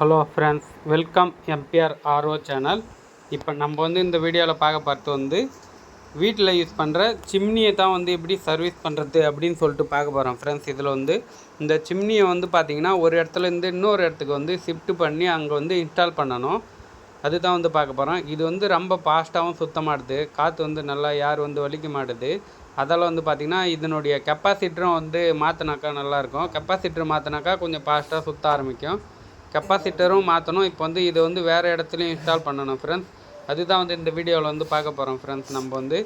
Hello friends welcome MPR RO channel இப்போ நம்ம வந்து இந்த வீடியோவில் பார்க்க பார்த்து வந்து வீட்டில் யூஸ் பண்ணுற சிம்னியை தான் வந்து எப்படி சர்வீஸ் பண்ணுறது அப்படின்னு சொல்லிட்டு பார்க்க போகிறோம் ஃப்ரெண்ட்ஸ் இதில் வந்து இந்த சிம்னியை வந்து பார்த்திங்கன்னா ஒரு இடத்துல இருந்து இன்னொரு இடத்துக்கு வந்து ஷிஃப்ட் பண்ணி அங்கே வந்து இன்ஸ்டால் பண்ணணும். அதுதான் வந்து பார்க்க போகிறோம் இது வந்து ரொம்ப ஃபாஸ்ட்டாகவும் சுத்தமாடுது காற்று வந்து நல்லா யார் வந்து வலிக்க மாட்டுது. அதால் வந்து பார்த்திங்கன்னா இதனுடைய கெப்பாசிட்டரும் வந்து மாற்றினாக்கா நல்லாயிருக்கும் கெப்பாசிட்டர் மாற்றினாக்கா கொஞ்சம் ஃபாஸ்ட்டாக சுற்ற ஆரம்பிக்கும். கெப்பாசிட்டரும் மாற்றணும் இப்போ வந்து இதை வந்து வேறு இடத்துலையும் இன்ஸ்டால் பண்ணணும் ஃப்ரெண்ட்ஸ் அதுதான் வந்து இந்த வீடியோவில் வந்து பார்க்க போகிறோம் ஃப்ரெண்ட்ஸ் நம்ம வந்து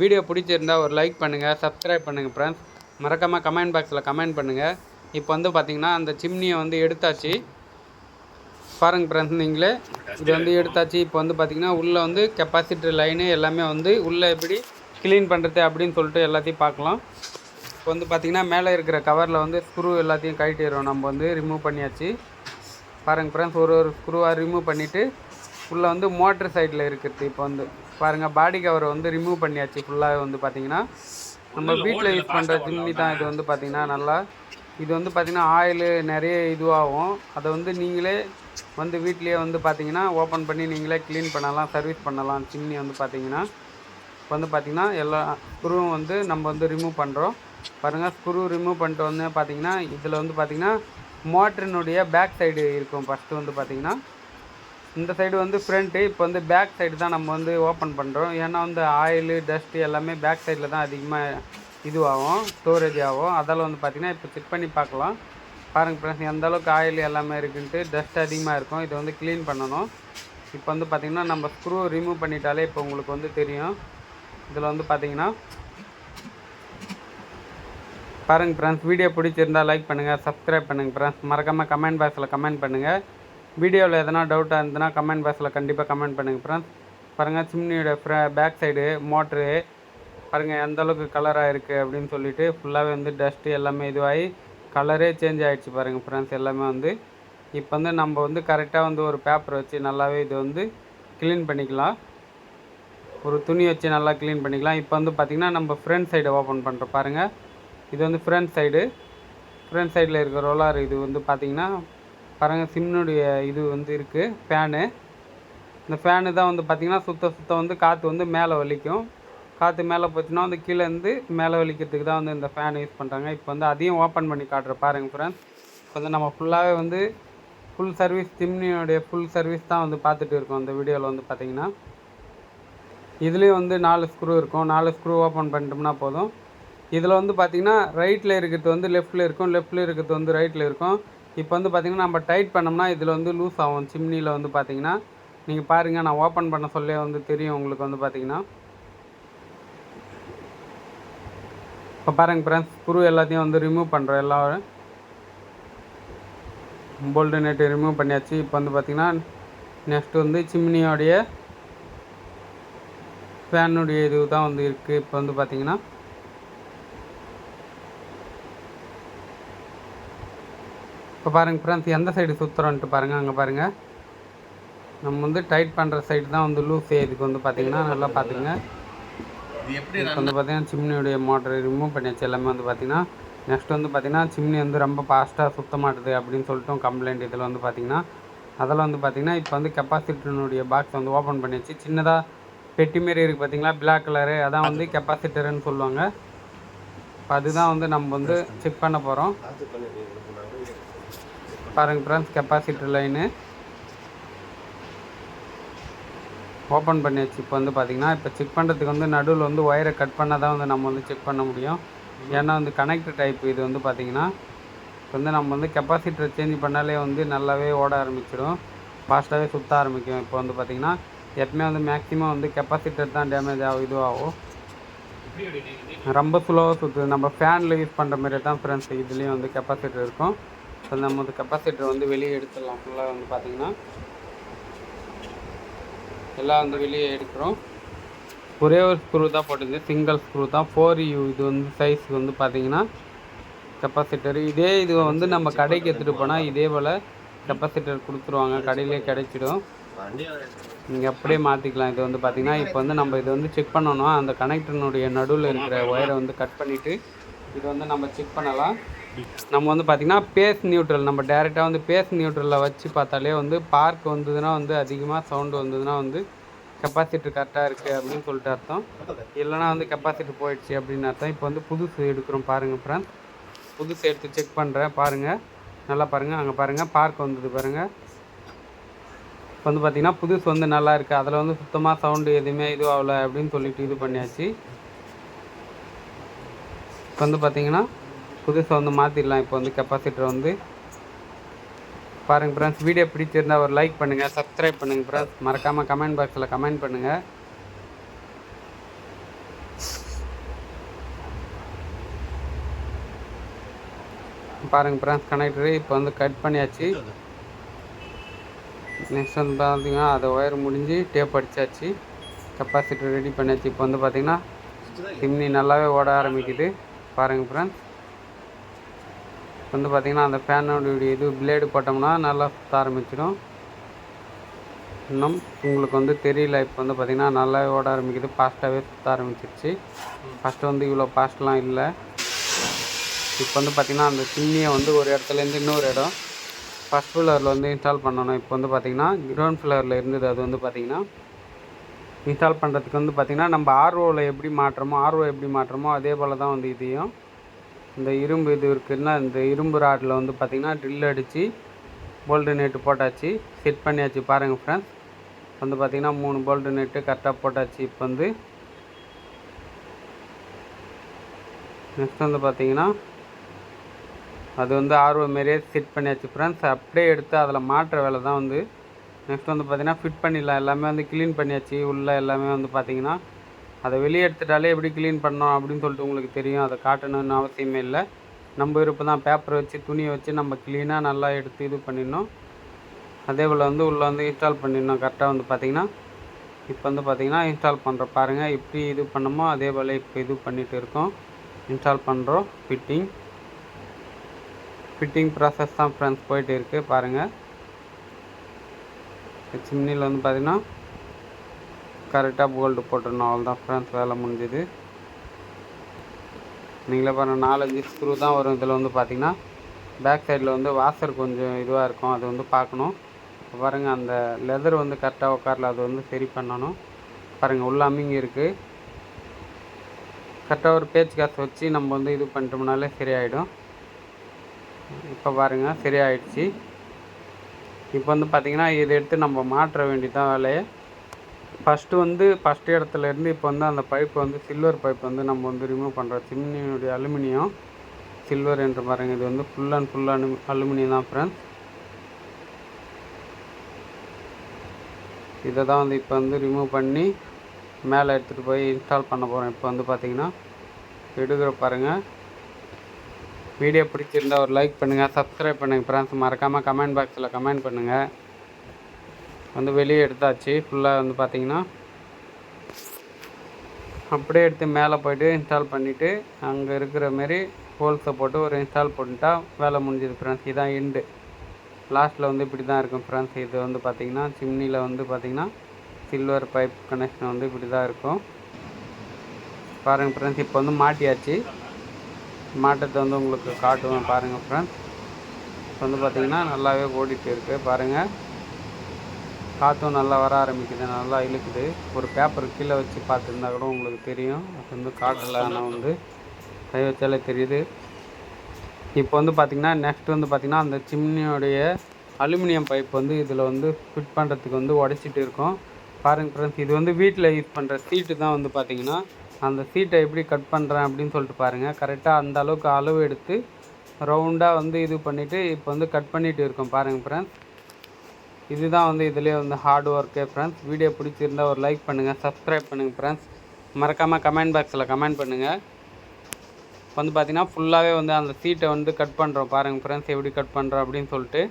வீடியோ பிடிச்சிருந்தா ஒரு லைக் பண்ணுங்கள் சப்ஸ்கிரைப் பண்ணுங்கள் ஃப்ரெண்ட்ஸ் மறக்காமல் கமெண்ட் பாக்ஸில் கமெண்ட் பண்ணுங்கள் இப்போ வந்து பார்த்திங்கன்னா அந்த சிம்னியை வந்து எடுத்தாச்சு. பாருங்க ஃப்ரெண்ட்ஸ் நீங்களே. இது வந்து எடுத்தாச்சு. இப்போ வந்து பார்த்திங்கன்னா உள்ளே வந்து கெப்பாசிட்டர் லைனு எல்லாமே வந்து உள்ளே எப்படி க்ளீன் பண்ணுறது அப்படின்னு சொல்லிட்டு எல்லாத்தையும் பார்க்கலாம். இப்போ வந்து பார்த்திங்கன்னா மேலே இருக்கிற கவரில் வந்து ஸ்க்ரூ எல்லாத்தையும் கழட்டிடுறோம். நம்ம வந்து ரிமூவ் பண்ணியாச்சு. பாருங்கள் ஃப்ரெண்ட்ஸ் ஒரு ஒரு ஸ்க்ரூவாக ரிமூவ் பண்ணிவிட்டு உள்ளே வந்து மோட்ரு சைடில் இருக்குது இப்போ வந்து. பாருங்கள் பாடி கவரை வந்து ரிமூவ் பண்ணியாச்சு ஃபுல்லாக வந்து பார்த்திங்கன்னா நம்ம வீட்டில் யூஸ் பண்ணுற சிம்னி தான் இது வந்து பார்த்திங்கன்னா நல்லா. இது வந்து பார்த்திங்கன்னா ஆயில் நிறைய இதுவாகும். அதை வந்து நீங்களே வந்து வீட்லேயே வந்து பார்த்திங்கன்னா ஓப்பன் பண்ணி நீங்களே க்ளீன் பண்ணலாம் சர்வீஸ் பண்ணலாம். சிம்னி வந்து பார்த்திங்கன்னா இப்போ வந்து பார்த்திங்கன்னா எல்லா ஸ்க்ரூவும் வந்து நம்ம வந்து ரிமூவ் பண்ணுறோம் பாருங்கள் ஸ்க்ரூ ரிமூவ் பண்ணிட்டு வந்து பார்த்திங்கன்னா இதில் வந்து பார்த்திங்கன்னா மோட்டரினுடைய பேக் சைடு இருக்கும் ஃபஸ்ட்டு வந்து பார்த்திங்கன்னா. இந்த சைடு வந்து ஃப்ரண்ட்டு இப்போ வந்து பேக் சைடு தான் நம்ம வந்து ஓப்பன் பண்ணுறோம் ஏன்னா வந்து ஆயிலு டஸ்ட்டு எல்லாமே பேக் சைடில் தான் அதிகமாக இதுவாகும் ஸ்டோரேஜ் ஆகும். அதால் வந்து பார்த்திங்கன்னா இப்போ செக் பண்ணி பார்க்கலாம். பாருங்கள் ஃப்ரெண்ட்ஸ் எந்த அளவுக்கு ஆயில் எல்லாமே இருக்குன்ட்டு டஸ்ட் அதிகமாக இருக்கும். இதை வந்து க்ளீன் பண்ணணும். இப்போ வந்து பார்த்திங்கன்னா நம்ம ஸ்க்ரூ ரிமூவ் பண்ணிட்டாலே இப்போ உங்களுக்கு வந்து தெரியும். இதில் வந்து பார்த்திங்கன்னா பாருங்கள் ஃப்ரெண்ட்ஸ் வீடியோ பிடிச்சிருந்தா லைக் பண்ணுங்கள் சப்ஸ்கிரைப் பண்ணுங்கள் ஃப்ரெண்ட்ஸ் மறக்காமல் கமெண்ட் பாக்ஸில் கமெண்ட் பண்ணுங்கள் வீடியோவில் எதனா டவுட்டாக இருந்ததுன்னா கமெண்ட் பாக்ஸில் கண்டிப்பாக கமெண்ட் பண்ணுங்கள் ஃப்ரெண்ட்ஸ் பாருங்கள் சிம்னியோட ஃப்ர பேக் சைடு மோட்ரு பாருங்கள் எந்த அளவுக்கு கலராக இருக்குது அப்படின்னு சொல்லிட்டு ஃபுல்லாகவே வந்து டஸ்ட்டு எல்லாமே இதுவாகி கலரே சேஞ்ச் ஆகிடுச்சு பாருங்கள் ஃப்ரெண்ட்ஸ் எல்லாமே வந்து. இப்போ வந்து நம்ம வந்து கரெக்டாக வந்து ஒரு பேப்பர் வச்சு நல்லாவே இது வந்து க்ளீன் பண்ணிக்கலாம். ஒரு துணி வச்சு நல்லா க்ளீன் பண்ணிக்கலாம். இப்போ வந்து பார்த்திங்கன்னா நம்ம ஃப்ரண்ட் சைடு ஓப்பன் பண்ணுறோம் பாருங்கள் இது வந்து ஃப்ரண்ட் சைடு ஃப்ரண்ட் சைடில் இருக்கிற ரோலார் இது வந்து பார்த்திங்கன்னா பாருங்கள் சிம்னுடைய இது வந்து இருக்குது ஃபேனு இந்த ஃபேனு தான் வந்து பார்த்திங்கன்னா சுத்த சுத்தம் வந்து காற்று வந்து மேலே வலிக்கும். காற்று மேலே போச்சுன்னா வந்து கீழே இருந்து மேலே வலிக்கிறதுக்கு தான் வந்து இந்த ஃபேன் யூஸ் பண்ணுறாங்க இப்போ வந்து அதையும் ஓப்பன் பண்ணி காட்டுற பாருங்கள் ஃப்ரெண்ட்ஸ் இப்போ வந்து நம்ம ஃபுல்லாகவே வந்து ஃபுல் சர்வீஸ் சிம்னியோடைய ஃபுல் சர்வீஸ் தான் வந்து பார்த்துட்டு இருக்கோம் அந்த வீடியோவில் வந்து பார்த்திங்கன்னா இதுலேயும் வந்து நாலு ஸ்க்ரூ இருக்கும். நாலு ஸ்க்ரூ ஓப்பன் பண்ணிட்டோம்னா போதும். இதில் வந்து பார்த்திங்கன்னா ரைட்டில் இருக்கிறது வந்து லெஃப்ட்டில் இருக்கும் லெஃப்ட்டில் இருக்கிறது வந்து ரைட்டில் இருக்கும். இப்போ வந்து பார்த்திங்கன்னா நம்ம டைட் பண்ணோம்னா இதில் வந்து லூஸ் ஆகும். சிம்னியில் வந்து பார்த்திங்கன்னா நீங்கள் பாருங்கள் நான் ஓப்பன் பண்ண சொல்லே வந்து தெரியும் உங்களுக்கு வந்து பார்த்திங்கன்னா. இப்போ பாருங்கள் ஃப்ரெண்ட்ஸ் ஸ்க்ரூ எல்லாத்தையும் வந்து ரிமூவ் பண்ணுறோம் எல்லா போல்டு நெட்டு ரிமூவ் பண்ணியாச்சு. இப்போ வந்து பார்த்திங்கன்னா நெக்ஸ்ட் வந்து சிம்னியோடைய ஃபேனுடைய இது தான் வந்து இருக்குது இப்போ வந்து பார்த்திங்கன்னா இப்போ பாருங்கள் ஃப்ரெண்ட்ஸ் எந்த சைடு சுற்றுறோன்ட்டு பாருங்கள் அங்கே பாருங்கள் நம்ம வந்து டைட் பண்ணுற சைடு தான் வந்து லூஸ் இதுக்கு வந்து பார்த்திங்கன்னா நல்லா பார்த்துங்க இது எப்படி இப்போ வந்து பார்த்திங்கன்னா சிம்னியுடைய மோட்டர் ரிமூவ் பண்ணியாச்சு எல்லாமே வந்து பார்த்திங்கன்னா நெக்ஸ்ட் வந்து பார்த்திங்கன்னா சிம்னி வந்து ரொம்ப ஃபாஸ்ட்டாக சுத்த மாட்டுது அப்படின்னு சொல்லிட்டு கம்ப்ளைண்ட் இதில் வந்து பார்த்திங்கன்னா அதில் வந்து பார்த்திங்கன்னா இப்போ வந்து கெப்பாசிட்டருனுடைய பாக்ஸ் வந்து ஓப்பன் பண்ணியாச்சு. சின்னதாக பெட்டி மாரி இருக்குது பார்த்தீங்களா பிளாக் கலரு அதான் வந்து கெப்பாசிட்டருன்னு சொல்லுவாங்க. இப்போ அதுதான் வந்து நம்ம வந்து செக் பண்ண போகிறோம் பாருங்கள் ஃப்ரெண்ட்ஸ் கெப்பாசிட்டர் லைனு ஓப்பன் பண்ணியாச்சு இப்போ வந்து பார்த்திங்கன்னா இப்போ செக் பண்ணுறதுக்கு வந்து நடுவில் வந்து ஒயரை கட் பண்ணால் தான் வந்து நம்ம வந்து செக் பண்ண முடியும். ஏன்னா வந்து கனெக்டர் டைப் இது வந்து பார்த்திங்கன்னா இப்போ வந்து நம்ம வந்து கெப்பாசிட்டர் சேஞ்ச் பண்ணாலே வந்து நல்லாவே ஓட ஆரம்பிச்சிடும் ஃபாஸ்ட்டாகவே சுற்ற ஆரம்பிக்கும். இப்போ வந்து பார்த்திங்கன்னா எப்பவுமே வந்து மேக்ஸிமம் வந்து கெப்பாசிட்டர் தான் டேமேஜ் ஆகும் இதுவாகும். ரொம்ப ஸ்லோவாக சுற்றுது நம்ம ஃபேனில் யூஸ் பண்ணுற மாதிரி தான் ஃப்ரெண்ட்ஸ் இதுலேயும் வந்து கெப்பாசிட்டர் இருக்கும். ஸோ நம்ம வந்து கெப்பாசிட்டர் வந்து வெளியே எடுத்துடலாம். ஃபுல்லாக வந்து பார்த்திங்கன்னா எல்லாம் வந்து வெளியே எடுக்கிறோம். ஒரே ஒரு ஸ்க்ரூ தான் போட்டுது. சிங்கிள் ஸ்க்ரூ தான். ஃபோர் யூ இது வந்து சைஸ் வந்து பார்த்தீங்கன்னா கெப்பாசிட்டர் இதே இது வந்து நம்ம கடைக்கு எடுத்துகிட்டு போனால் இதே போல் கெப்பாசிட்டர் கொடுத்துருவாங்க. கடையிலே கிடைச்சிடும். நீங்கள் அப்படியே மாற்றிக்கலாம் இது வந்து பார்த்திங்கன்னா இப்போ வந்து நம்ம இது வந்து செக் பண்ணணும் அந்த கனெக்டனுடைய நடுவில் இருக்கிற ஒயரை வந்து கட் பண்ணிவிட்டு இது வந்து நம்ம செக் பண்ணலாம். நம்ம வந்து பார்த்திங்கன்னா பேஸ் நியூட்ரல் நம்ம டேரெக்டாக வந்து பேஸ் நியூட்ரலில் வச்சு பார்த்தாலே வந்து பார்க் வந்ததுன்னா வந்து அதிகமாக சவுண்டு வந்ததுன்னா வந்து கெப்பாசிட்டி கரெக்டாக இருக்குது அப்படின்னு சொல்லிட்டு அர்த்தம். இல்லைனா வந்து கெப்பாசிட்டி போயிடுச்சு அப்படின்னு அர்த்தம். இப்போ வந்து புதுசு எடுக்கிறோம் பாருங்கள் ஃப்ரெண்ட்ஸ் புதுசு எடுத்து செக் பண்ணுறேன் பாருங்கள் நல்லா பாருங்கள் அங்கே பாருங்கள் பார்க் வந்தது பாருங்கள் இப்போ வந்து பார்த்திங்கன்னா புதுசு வந்து நல்லா இருக்குது அதில் வந்து சுத்தமாக சவுண்டு எதுவுமே இதுவும் ஆகல அப்படின்னு சொல்லிட்டு இது பண்ணியாச்சு. இப்போ வந்து பார்த்திங்கன்னா புதுசாக வந்து மாற்றிடலாம் இப்போ வந்து கெப்பாசிட்டர் வந்து பாருங்கள் ஃப்ரெண்ட்ஸ் வீடியோ பிடிச்சிருந்தால் ஒரு லைக் பண்ணுங்கள் சப்ஸ்கிரைப் பண்ணுங்கள் ஃப்ரெண்ட்ஸ் மறக்காமல் கமெண்ட் பாக்ஸில் கமெண்ட் பண்ணுங்கள் பாருங்கள் ஃப்ரெண்ட்ஸ் கனெக்டரு இப்போ வந்து கட் பண்ணியாச்சு. நெக்ஸ்ட் வந்து பார்த்தீங்கன்னா அதை ஒயர் முடிஞ்சு டேப் அடித்தாச்சு கெப்பாசிட்டர் ரெடி பண்ணியாச்சு. இப்போ வந்து பார்த்திங்கன்னா சிம்னி நல்லாவே ஓட ஆரம்பிக்குது. பாருங்கள் ஃப்ரெண்ட்ஸ் வந்து பார்த்திங்கன்னா அந்த ஃபேனோடைய இது பிளேடு போட்டோம்னா நல்லா சுற்ற ஆரம்பிச்சிடும். இன்னும் உங்களுக்கு வந்து தெரியல இப்போ வந்து பார்த்திங்கன்னா நல்லாவே ஓட ஆரம்பிக்குது. ஃபாஸ்ட்டாகவே சுற்ற ஆரம்பிச்சிருச்சு. ஃபஸ்ட்டு வந்து இவ்வளோ ஃபாஸ்ட்லாம் இல்லை. இப்போ வந்து பார்த்திங்கன்னா அந்த சிம்னியை வந்து ஒரு இடத்துலேருந்து இன்னொரு இடம். ஃபஸ்ட் ஃப்ளோரில் வந்து இன்ஸ்டால் பண்ணணும். இப்போ வந்து பார்த்திங்கன்னா கிரவுண்ட் ஃப்ளோரில் இருந்தது. அது வந்து பார்த்திங்கன்னா இன்ஸ்டால் பண்ணுறதுக்கு வந்து பார்த்திங்கன்னா நம்ம ஆர்ஓவில் எப்படி மாற்றமோ ஆர்ஓ எப்படி மாற்றமோ அதே போல் தான் வந்து இதையும் இந்த இரும்பு இது இருக்குதுன்னா இந்த இரும்பு ராட்டில் வந்து பார்த்திங்கன்னா ட்ரில் அடித்து போல்டு நெட்டு போட்டாச்சு செட் பண்ணியாச்சு பாருங்கள் ஃப்ரெண்ட்ஸ் வந்து பார்த்திங்கன்னா மூணு போல்டு நெட்டு கரெக்டாக போட்டாச்சு இப்போ வந்து. நெக்ஸ்ட் வந்து பார்த்திங்கன்னா அது வந்து ஆர்வம் மாரியே செட் பண்ணியாச்சு ஃப்ரெண்ட்ஸ் அப்படியே எடுத்து அதில் மாட்டுற வேலை தான் வந்து. நெக்ஸ்ட் வந்து பார்த்திங்கன்னா ஃபிட் பண்ணிடலாம். எல்லாமே வந்து க்ளீன் பண்ணியாச்சு. உள்ளே எல்லாமே வந்து பார்த்திங்கன்னா அதை வெளியே எடுத்துட்டாலே எப்படி க்ளீன் பண்ணோம் அப்படின்னு சொல்லிட்டு உங்களுக்கு தெரியும். அதை காட்டணும்னு அவசியமே இல்லை. நம்ம விருப்பம் தான் பேப்பர் வச்சு துணியை வச்சு நம்ம க்ளீனாக நல்லா எடுத்து இது பண்ணிடணும். அதே போல் வந்து உள்ளே வந்து இன்ஸ்டால் பண்ணிடணும். கரெக்டாக வந்து பார்த்திங்கன்னா இப்போ வந்து பார்த்திங்கன்னா இன்ஸ்டால் பண்ணுற பாருங்கள் எப்படி இது பண்ணமோ அதே போல் இப்போ இது பண்ணிகிட்டு இருக்கோம். இன்ஸ்டால் பண்ணுறோம் ஃபிட்டிங் ஃபிட்டிங் ப்ராசஸ் தான் ஃப்ரெண்ட்ஸ் போயிட்டு இருக்குது பாருங்கள் சிம்னியில் வந்து பார்த்திங்கன்னா கரெக்டாக போல்டு போட்டுடணும் அவ்வளோதான் ஃப்ரெண்ட்ஸ் வேலை முடிஞ்சுது. நீங்களே பாருங்கள் நாலஞ்சு ஸ்க்ரூ தான் வரும். இதில் வந்து பார்த்திங்கன்னா பேக் சைடில் வந்து வாசர் கொஞ்சம் இதுவாக இருக்கும். அது வந்து பார்க்கணும். பாருங்கள் அந்த லெதர் வந்து கரெக்டாக உட்காரல. அது வந்து சரி பண்ணணும். பாருங்கள் உள்ள அம்மிங்க இருக்குது கரெக்டாக ஒரு பேச்சு காசு வச்சு நம்ம வந்து இது பண்ணிட்டோம்னாலே சரியாயிடும். இப்போ பாருங்கள் சரியாயிடுச்சு. இப்போ வந்து பார்த்திங்கன்னா இதை எடுத்து நம்ம மாற்ற வேண்டியதான் வேலையை ஃபஸ்ட்டு வந்து ஃபஸ்ட் இடத்துல இருந்து இப்போ வந்து அந்த பைப் வந்து சில்வர் பைப் வந்து நம்ம வந்து ரிமூவ் பண்ணுறோம் சிம்னியுடைய அலுமினியம் சில்வர் என்று பாருங்கள் இது வந்து full and full alu aluminium தான் ஃப்ரெண்ட்ஸ் இதை தான் வந்து இப்போ வந்து ரிமூவ் பண்ணி மேலே எடுத்துகிட்டு போய் இன்ஸ்டால் பண்ண போகிறோம் இப்போ வந்து பார்த்திங்கன்னா எடுக்கிற பாருங்கள் வீடியோ பிடிச்சிருந்தா ஒரு லைக் பண்ணுங்கள் சப்ஸ்கிரைப் பண்ணுங்கள் ஃப்ரெண்ட்ஸ் மறக்காமல் கமெண்ட் பாக்ஸில் கமெண்ட் பண்ணுங்கள் வந்து வெளியே எடுத்தாச்சு. ஃபுல்லாக வந்து பார்த்திங்கன்னா அப்படியே எடுத்து மேலே போயிட்டு இன்ஸ்டால் பண்ணிவிட்டு அங்கே இருக்கிற மாரி ஹோல்ஸை போட்டு ஒரு இன்ஸ்டால் பண்ணிட்டா வேலை முடிஞ்சது ஃப்ரெண்ட்ஸ் இதான் எண்டு லாஸ்ட்டில் வந்து இப்படி தான் இருக்கும் ஃப்ரெண்ட்ஸ் இது வந்து பார்த்திங்கன்னா சிம்னியில் வந்து பார்த்திங்கன்னா சில்வர் பைப் கனெக்ஷன் வந்து இப்படி தான் இருக்கும். பாருங்கள் ஃப்ரெண்ட்ஸ் இப்போ வந்து மாட்டியாச்சு. மாட்டத்தை வந்து உங்களுக்கு காட்டுவேன் பாருங்கள் ஃப்ரெண்ட்ஸ் இப்போ வந்து பார்த்திங்கன்னா நல்லாவே ஓடிட்டு இருக்குது பாருங்கள் காற்றும் நல்லா வர ஆரம்பிக்குது நல்லா இழுக்குது. ஒரு பேப்பர் கீழே வச்சு பார்த்துருந்தா கூட உங்களுக்கு தெரியும். அது வந்து காட்டில் வந்து கை வச்சாலே தெரியுது. இப்போ வந்து பார்த்திங்கன்னா நெக்ஸ்ட் வந்து பார்த்திங்கன்னா அந்த சிம்னியோடைய அலுமினியம் பைப் வந்து இதில் வந்து ஃபிட் பண்ணுறதுக்கு வந்து உடச்சிட்டு இருக்கோம். பாருங்க ஃப்ரெண்ட்ஸ் இது வந்து வீட்டில் யூஸ் பண்ணுற சீட்டு தான் வந்து பார்த்திங்கன்னா அந்த சீட்டை எப்படி கட் பண்ணுறேன் அப்படின்னு சொல்லிட்டு பாருங்கள் கரெக்டாக அந்த அளவுக்கு அளவு எடுத்து ரவுண்டாக வந்து இது பண்ணிவிட்டு இப்போ வந்து கட் பண்ணிகிட்டு இருக்கோம் பாருங்கள் ஃப்ரெண்ட்ஸ் இதுதான் வந்து இதிலே வந்து ஹார்ட் ஒர்க்கே ஃப்ரெண்ட்ஸ் வீடியோ பிடிச்சிருந்தா ஒரு லைக் பண்ணுங்கள் சப்ஸ்கிரைப் பண்ணுங்கள் ஃப்ரெண்ட்ஸ் மறக்காமல் கமெண்ட் பாக்ஸில் கமெண்ட் பண்ணுங்கள் வந்து பார்த்திங்கன்னா ஃபுல்லாகவே வந்து அந்த சீட்டை வந்து கட் பண்ணுறோம் பாருங்கள் ஃப்ரெண்ட்ஸ் எப்படி கட் பண்ணுறோம் அப்படின்னு சொல்லிட்டு.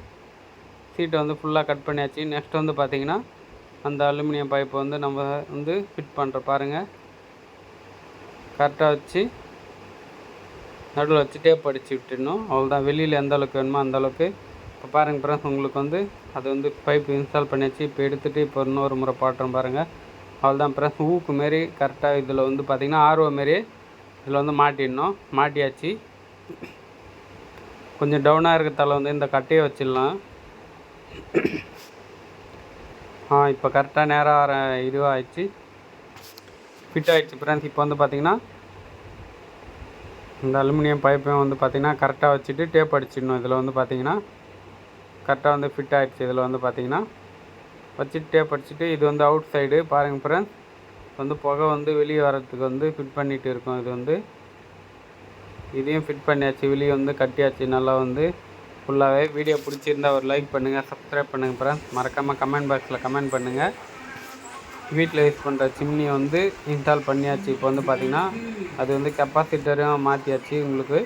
சீட்டை வந்து ஃபுல்லாக கட் பண்ணியாச்சு. நெக்ஸ்ட் வந்து பார்த்திங்கன்னா அந்த அலுமினியம் பைப்பை வந்து நம்ம வந்து ஃபிட் பண்ணுறோம் பாருங்கள் கரெக்டாக வச்சு நடுவில் வச்சு டேப் அடிச்சு விட்டுடணும் அவ்வளோதான் வெளியில் எந்த அளவுக்கு வேணுமோ அந்த அளவுக்கு இப்போ பாருங்கள் ஃப்ரெண்ட்ஸ் உங்களுக்கு வந்து அது வந்து பைப் இன்ஸ்டால் பண்ணியாச்சு இப்போ எடுத்துகிட்டு இப்போ இன்னொரு முறை பாட்டுறோம் பாருங்கள் அவ்வளோதான் ஃப்ரெண்ட்ஸ் ஊக்கு மாரி கரெக்டாக இதில் வந்து பார்த்திங்கன்னா ஆர்வம் மாரி இதில் வந்து மாட்டிடணும். மாட்டியாச்சு. கொஞ்சம் டவுனாக இருக்கிறதால வந்து இந்த கட்டையை வச்சிடலாம். ஆ இப்போ கரெக்டாக நேராக வர இதுவாகிடுச்சு ஃபிட் ஆகிடுச்சு ஃப்ரெண்ட்ஸ் இப்போ வந்து பார்த்திங்கன்னா இந்த அலுமினியம் பைப்பையும் வந்து பார்த்திங்கன்னா கரெக்டாக வச்சுட்டு டேப் அடிச்சிடணும். இதில் வந்து பார்த்திங்கன்னா கரெக்டாக வந்து ஃபிட் ஆகிடுச்சு இதில் வந்து பார்த்திங்கன்னா வச்சுட்டு டேப் அடிச்சுட்டு இது வந்து அவுட் சைடு பாருங்கள் ஃப்ரெண்ட்ஸ் வந்து புகை வந்து வெளியே வர்றதுக்கு வந்து ஃபிட் பண்ணிகிட்டு இருக்கோம். இது வந்து இதையும் ஃபிட் பண்ணியாச்சு. வெளியே வந்து கட்டியாச்சு. நல்லா வந்து ஃபுல்லாகவே வீடியோ பிடிச்சிருந்தா ஒரு லைக் பண்ணுங்கள் சப்ஸ்கிரைப் பண்ணுங்கள் ஃப்ரெண்ட்ஸ் மறக்காமல் கமெண்ட் பாக்ஸில் கமெண்ட் பண்ணுங்கள் வீட்டில் யூஸ் பண்ணுற சிம்னி வந்து இன்ஸ்டால் பண்ணியாச்சு. இப்போ வந்து பார்த்திங்கன்னா அது வந்து கெப்பாசிட்டரும் மாற்றியாச்சு உங்களுக்கு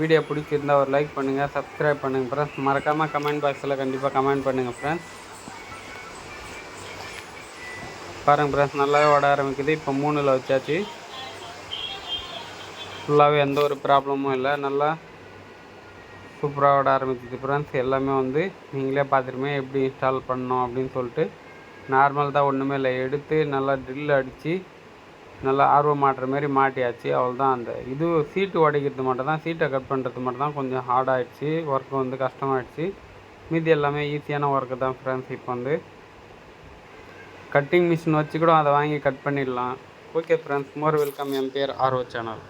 வீடியோ பிடிச்சிருந்தா ஒரு லைக் பண்ணுங்கள் சப்ஸ்கிரைப் பண்ணுங்கள் ஃப்ரெண்ட்ஸ் மறக்காமல் கமெண்ட் பாக்ஸில் கண்டிப்பாக கமெண்ட் பண்ணுங்கள் ஃப்ரெண்ட்ஸ் பாருங்கள் ஃப்ரெண்ட்ஸ் நல்லாவே ஓட ஆரம்பிக்குது. இப்போ மூணில் வச்சாச்சு. ஃபுல்லாகவே எந்த ஒரு ப்ராப்ளமும் இல்லை. நல்லா சூப்பராக ஓட ஆரம்பிச்சிது ஃப்ரெண்ட்ஸ் எல்லாமே வந்து நீங்களே பார்த்துருமே எப்படி இன்ஸ்டால் பண்ணோம் அப்படின்னு சொல்லிட்டு. நார்மல் தான் ஒன்றுமே இல்லை. எடுத்து நல்லா ட்ரில் அடித்து நல்லா ஆர்வம் மாட்டுற மாரி மாட்டியாச்சு. அவ்வளோதான் அந்த இது சீட்டு உடைக்கிறது மட்டும் தான் சீட்டை கட் பண்ணுறது மட்டும் தான் கொஞ்சம் ஹார்டாகிடுச்சு ஒர்க்கு வந்து கஷ்டமாகிடுச்சு மீதி எல்லாமே ஈஸியான ஒர்க்கு தான் ஃப்ரெண்ட்ஸ் இப்போ வந்து. கட்டிங் மிஷின் வச்சு கூட அதை வாங்கி கட் பண்ணிடலாம். ஓகே ஃப்ரெண்ட்ஸ் மோர் வெல்கம் என் பேர் ஆர்ஓ சேனல்